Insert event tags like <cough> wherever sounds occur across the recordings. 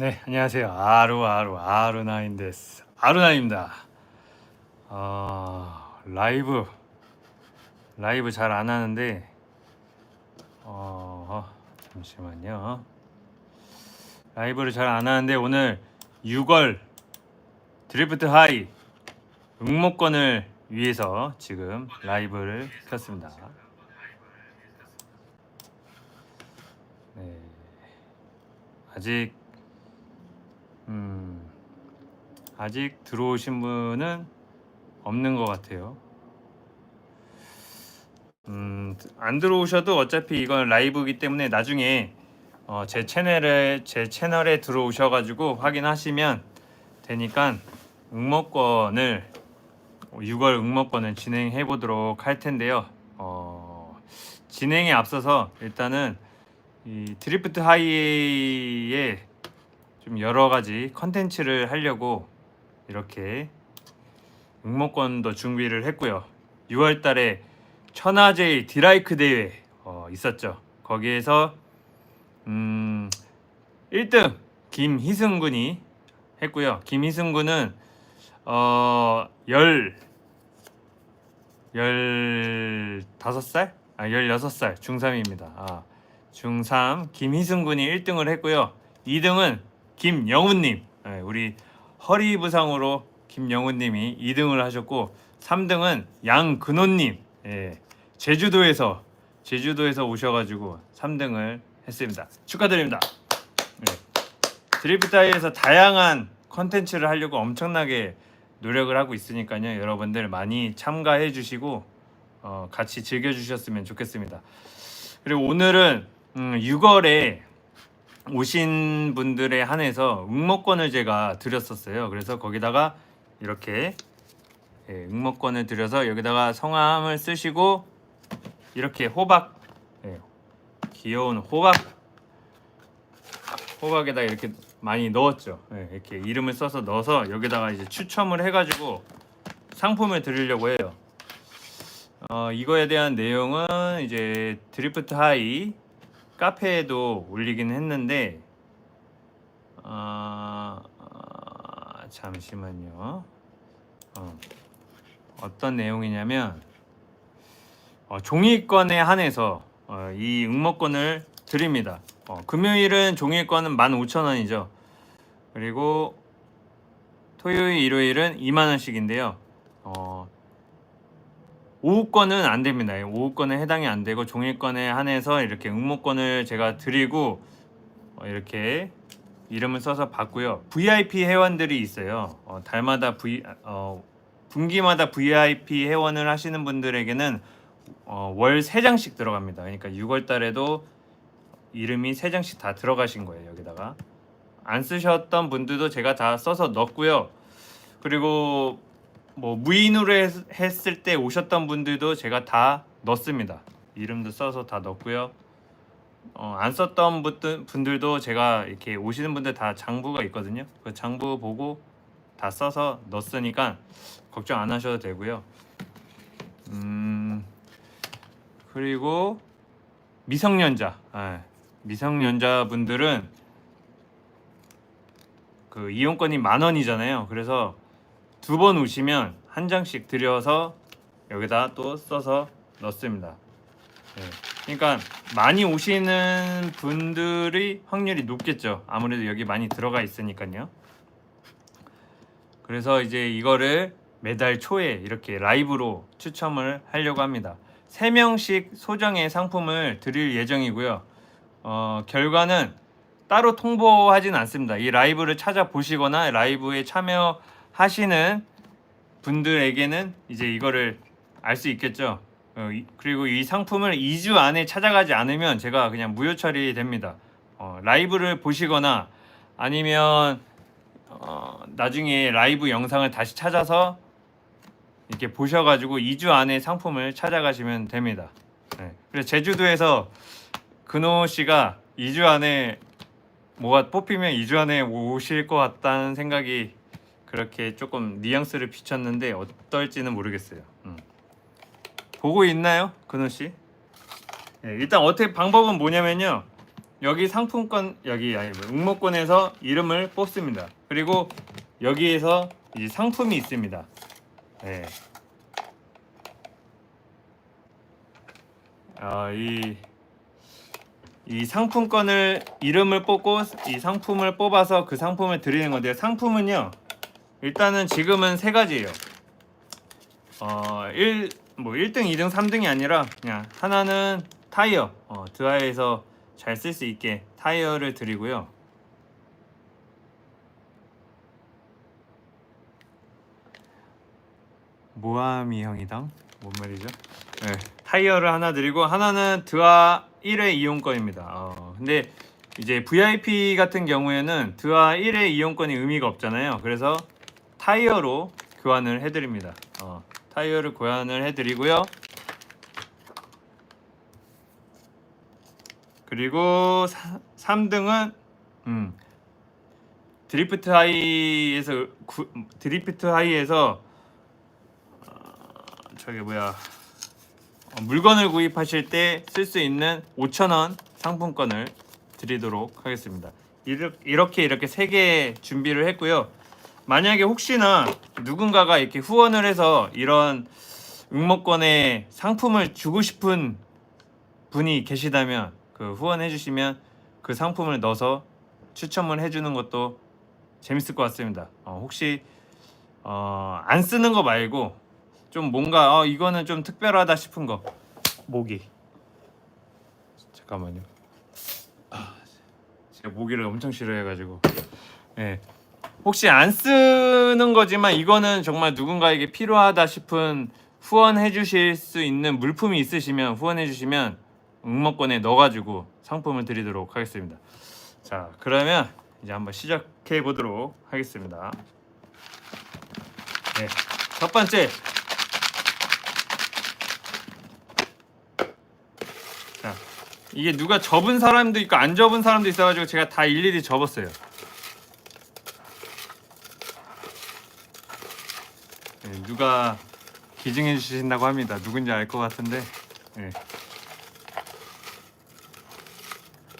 네, 안녕하세요. 아루아루 아루나인です. 아루나입니다. 어, 라이브 라이브 잘 안 하는데 어, 잠시만요. 라이브를 잘 안 하는데 오늘 6월 드리프트 하이 응모권을 위해서 지금 라이브를 켰습니다. 네. 아직 음, 아직 들어오신 분은 없는 것 같아요. 음, 안 들어오셔도 어차피 이건 라이브이기 때문에 나중에 어, 제 채널에 제 채널에 들어오셔가지고 확인하시면 되니까 응모권을 6월 응모권을 진행해 보도록 할 텐데요. 어, 진행에 앞서서 일단은 이 드리프트 하이에 좀 여러 가지 컨텐츠를 하려고 이렇게 응모권도 준비를 했고요. 6월 달에 천하제일 디라이크 대회 어, 있었죠. 거기에서 음, 1등 김희승 군이 했고요. 김희승 군은 어, 열 15살? 아, 16살 중3입니다. 아, 중3 김희승 군이 1등을 했고요. 2등은 김영훈님, 예, 우리 허리 부상으로 김영훈님이 2등을 하셨고 3등은 양근호님, 예, 제주도에서 제주도에서 오셔가지고 3등을 했습니다. 축하드립니다. 예, 드리프타이에서 다양한 컨텐츠를 하려고 엄청나게 노력을 하고 있으니까요. 여러분들 많이 참가해 주시고 어, 같이 즐겨 주셨으면 좋겠습니다. 그리고 오늘은 음, 6월에 오신 분들에 한해서 응모권을 제가 드렸었어요. 그래서 거기다가 이렇게 예, 응모권을 드려서 여기다가 성함을 쓰시고 이렇게 호박 예, 귀여운 호박 호박에다 이렇게 많이 넣었죠. 예, 이렇게 이름을 써서 넣어서 여기다가 이제 추첨을 해가지고 상품을 드리려고 해요. 어, 이거에 대한 내용은 이제 드리프트 하이 카페에도 올리긴 했는데 어, 어, 잠시만요. 어, 어떤 내용이냐면 어, 종이권에 한해서 어, 이 응모권을 드립니다. 어, 금요일은 종이권은 15,000원이죠. 그리고 토요일, 일요일은 2만 원씩인데요. 어, 오후권은 안 됩니다. 오후권에 해당이 안 되고 종일권에 한해서 이렇게 응모권을 제가 드리고 어, 이렇게 이름을 써서 받고요. VIP 회원들이 있어요. 어, 달마다 V 어, 분기마다 VIP 회원을 하시는 분들에게는 어, 월 3장씩 들어갑니다. 그러니까 6월 달에도 이름이 3장씩 다 들어가신 거예요. 여기다가 안 쓰셨던 분들도 제가 다 써서 넣었고요. 그리고 뭐 무인으로 했, 했을 때 오셨던 분들도 제가 다 넣습니다. 이름도 써서 다 넣고요. 어, 안 썼던 분들, 분들도 제가 이렇게 오시는 분들 다 장부가 있거든요. 그 장부 보고 다 써서 넣었으니까 걱정 안 하셔도 되고요. 음 그리고 미성년자, 예, 미성년자 분들은 그 이용권이 만 원이잖아요. 그래서 두번 오시면 한 장씩 드려서 여기다 또 써서 넣습니다. 예. 그러니까 많이 오시는 분들이 확률이 높겠죠. 아무래도 여기 많이 들어가 있으니까요. 그래서 이제 이거를 매달 초에 이렇게 라이브로 추첨을 하려고 합니다. 3명씩 소정의 상품을 드릴 예정이고요. 어, 결과는 따로 통보하진 않습니다. 이 라이브를 찾아보시거나 라이브에 참여 하시는 분들에게는 이제 이거를 알 수 있겠죠. 어, 이- 그리고 이 상품을 2주 안에 찾아가지 않으면 제가 그냥 무효 처리됩니다. 어, 라이브를 보시거나 아니면 어, 나중에 라이브 영상을 다시 찾아서 이렇게 보셔가지고 2주 안에 상품을 찾아가시면 됩니다. 네. 그래서 제주도에서 근호 씨가 2주 안에 뭐가 뽑히면 2주 안에 오실 것 같다는 생각이 그렇게 조금 뉘앙스를 비쳤는데 어떨지는 모르겠어요. 음. 보고 있나요, 근호 씨? 네, 일단 어떻게 방법은 뭐냐면요. 여기 상품권 여기 아니 뭐 응모권에서 이름을 뽑습니다. 그리고 여기에서 이 상품이 있습니다. 네. 아, 이, 이 상품권을 이름을 뽑고 이 상품을 뽑아서 그 상품을 드리는 건데요. 상품은요. 일단은 지금은 세 가지예요. 어, 1, 뭐 1등, 2등, 3등이 아니라 그냥 하나는 타이어. 어, 드아이에서 잘 쓸 수 있게 타이어를 드리고요. 모하미 형이당 뭔 말이죠? 네, 타이어를 하나 드리고 하나는 드아 1회 이용권입니다. 어, 근데 이제 VIP 같은 경우에는 드아 1회 이용권이 의미가 없잖아요. 그래서 타이어로 교환을 해드립니다. 어, 타이어를 교환을 해드리고요. 그리고 3등은 음, 드리프트 하이에서 구, 드리프트 하이에서 저기 뭐야 어, 물건을 구입하실 때 쓸 수 있는 5,000원 상품권을 드리도록 하겠습니다. 이렇게, 이렇게 세 개 준비를 했고요. 만약에 혹시나 누군가가 이렇게 후원을 해서 이런 응모권에 상품을 주고 싶은 분이 계시다면 그 후원해 주시면 그 상품을 넣어서 추첨을 해주는 것도 재밌을 것 같습니다. 어, 혹시 어, 안 쓰는 거 말고 좀 뭔가 어, 이거는 좀 특별하다 싶은 거. 모기. 잠깐만요. 아, 제가 모기를 엄청 싫어해가지고. 예 혹시 안 쓰는 거지만 이거는 정말 누군가에게 필요하다 싶은 후원해 주실 수 있는 물품이 있으시면 후원해 주시면 응모권에 넣어가지고 상품을 드리도록 하겠습니다. 자 그러면 이제 한번 시작해 보도록 하겠습니다. 네, 첫 번째. 자, 이게 누가 접은 사람도 있고 안 접은 사람도 있어가지고 제가 다 일일이 접었어요. 네, 누가 기증해 주신다고 합니다. 누군지 알 것 같은데. 네.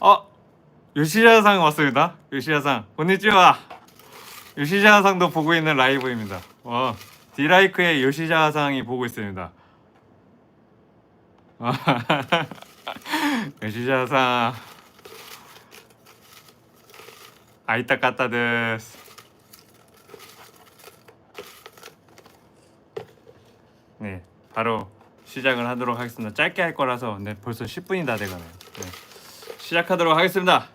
어 요시야상 왔습니다. 요시야상 고니치와 요시자상도 보고 있는 라이브입니다. 어, 디라이크의 요시자상이 보고 있습니다. 어, <laughs> 요시자상 아이따 까따드스. 네, 바로 시작을 하도록 하겠습니다. 짧게 할 거라서 네, 벌써 10분이 다 돼가네요. 네, 시작하도록 하겠습니다.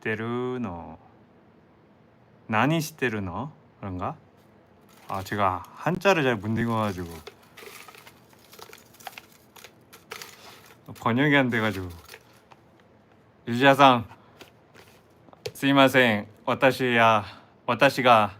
데르노 나니시 데르노 그런가? 아 제가 한자를 잘 못 읽어가지고 번역이 안 돼가지고 유지야상 스이마생 와타시야 와타시가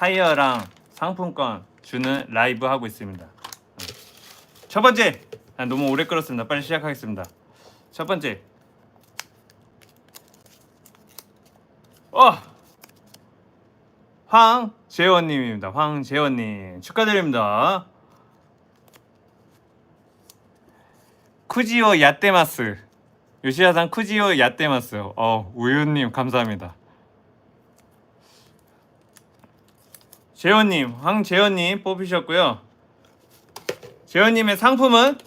타이어랑 상품권 주는 라이브 하고 있습니다. 어. 첫 번째. 아, 너무 오래 끌었습니다. 빨리 시작하겠습니다. 첫 번째. 어! 황재원님입니다. 황재원님 축하드립니다. 쿠지오 야떼마스 요시야상 쿠지오 야떼마스 어 우유님 감사합니다. 재원님 황재원님 뽑히셨고요. 재원님의 상품은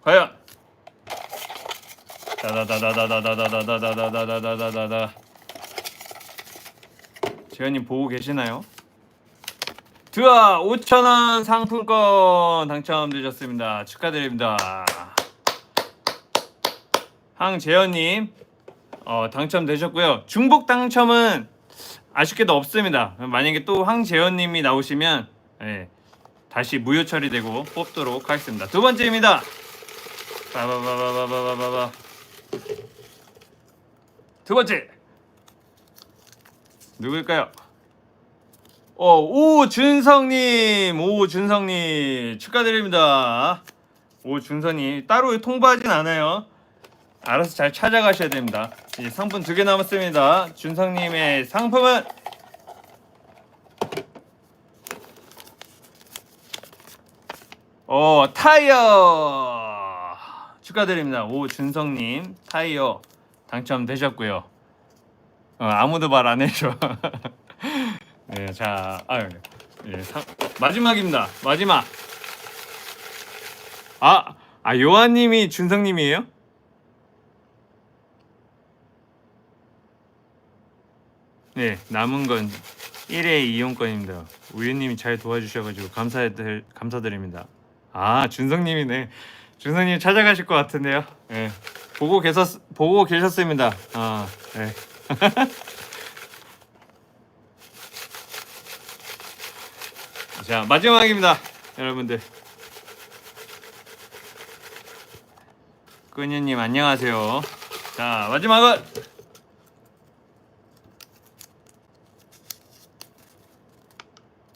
과연 다다다다다다다다다다다다다다다다 재현님 보고 계시나요? 드아 5,000원 상품권 당첨되셨습니다. 축하드립니다. 황재현님 어, 당첨되셨고요. 중복 당첨은 아쉽게도 없습니다. 만약에 또 황재현님이 나오시면 예, 다시 무효 처리되고 뽑도록 하겠습니다. 두 번째입니다. 빠바바바바바바바. 두 번째 누구일까요? 어, 오준성님, 오준성님 축하드립니다. 오준성님 따로 통보하진 않아요. 알아서 잘 찾아가셔야 됩니다. 이제 상품 두 개 남았습니다. 준성님의 상품은 어 타이어 축하드립니다. 오 준성님 타이어 당첨되셨고요. 어, 아무도 말 안 해줘. <laughs> 네, 자, 아유, 예, 상, 마지막입니다. 마지막. 아, 아 요한님이 준성님이에요? 네, 남은 건 1회 이용권입니다. 우유님이 잘 도와주셔가지고 감사드 감사드립니다. 아, 준성님이네. 준성님 찾아가실 것 같은데요. 예, 보고 계셨 보고 계셨습니다. 아, 네. <laughs> 자 마지막입니다 여러분들 끄뉴님 안녕하세요 자 마지막은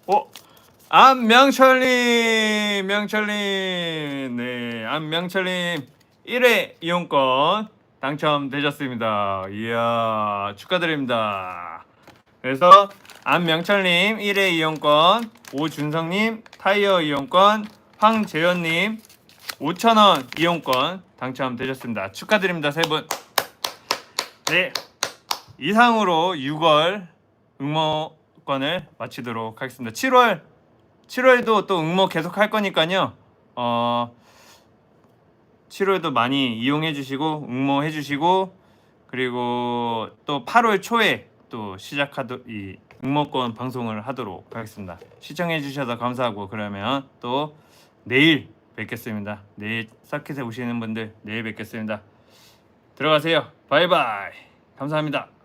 어? 안명철님 명철님 네 안명철님 1회 이용권 당첨되셨습니다 이야 축하드립니다 그래서 안명철님 1회 이용권, 오준성님 타이어 이용권, 황재현님 5천원 이용권 당첨되셨습니다. 축하드립니다 세 분. 네 이상으로 6월 응모권을 마치도록 하겠습니다. 7월 7월도 또 응모 계속 할 거니까요. 어 7월도 많이 이용해 주시고 응모해 주시고 그리고 또 8월 초에 또 시작하도 이 응모권 방송을 하도록 하겠습니다. 시청해 주셔서 감사하고 그러면 또 내일 뵙겠습니다. 내일 서킷에 오시는 분들 내일 뵙겠습니다. 들어가세요. 바이바이. 감사합니다.